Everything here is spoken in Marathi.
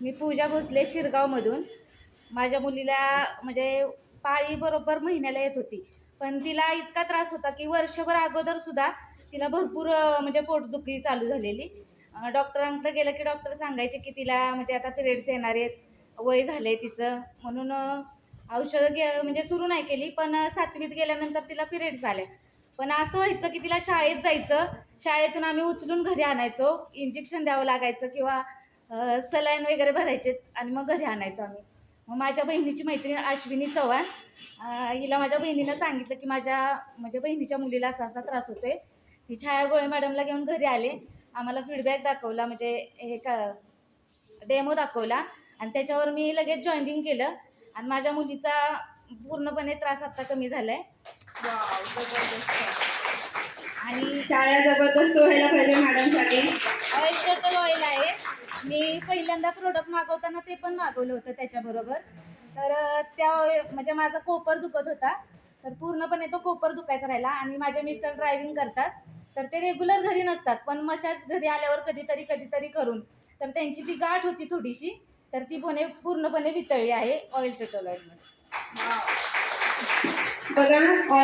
मी पूजा भोसले शिरगावमधून. माझ्या मुलीला म्हणजे पाळी बरोबर महिन्याला येत होती. पण तिला इतका त्रास होता की वर्षभर अगोदर सुद्धा तिला भरपूर म्हणजे पोटदुखी चालू झालेली. डॉक्टरांकडे गेलं की डॉक्टर सांगायचे की तिला म्हणजे आता पिरियड्स येणार आहेत वय झालं आहे तिचं. म्हणून औषधं घे म्हणजे सुरू नाही केली पण सातवीत गेल्यानंतर तिला पिरियड्स आले पण असं व्हायचं की तिला शाळेत जायचं. शाळेतून आम्ही उचलून घरी आणायचो. इंजेक्शन द्यावं लागायचं किंवा सलाईन वगैरे भरायचे आणि मग घरी आणायचो आम्ही. मग माझ्या बहिणीची मैत्रीण अश्विनी चव्हाण हिला माझ्या बहिणीनं सांगितलं की माझ्या म्हणजे बहिणीच्या मुलीला असा असा त्रास होतोय. ती छाया गोळे मॅडमला घेऊन घरी आले. आम्हाला फीडबॅक दाखवला म्हणजे हे का डेमो दाखवला. आणि त्याच्यावर मी लगेच जॉईनिंग केलं. आणि माझ्या मुलीचा पूर्णपणे त्रास आत्ता कमी झाला आहे. आणि शाळा जबरदस्त व्हायला पाहिजे मॅडमसाठी. ऑइल ऑइल आहे. मी पहिल्यांदा प्रोडक्ट मागवताना ते पण मागवलं होतं त्याच्याबरोबर. तर त्या म्हणजे माझा कोपर दुखत होता. तर पूर्णपणे तो कोपर दुखायचा राहिला आणि माझे मिस्टर ड्रायव्हिंग करतात. तर ते रेग्युलर घरी नसतात पण मशाज घरी आल्यावर कधीतरी कधीतरी करून. तर त्यांची ती गाठ होती थोडीशी. तर ती पुणे पूर्णपणे वितळली आहे ऑइल पेट्रोल ऑइलमध्ये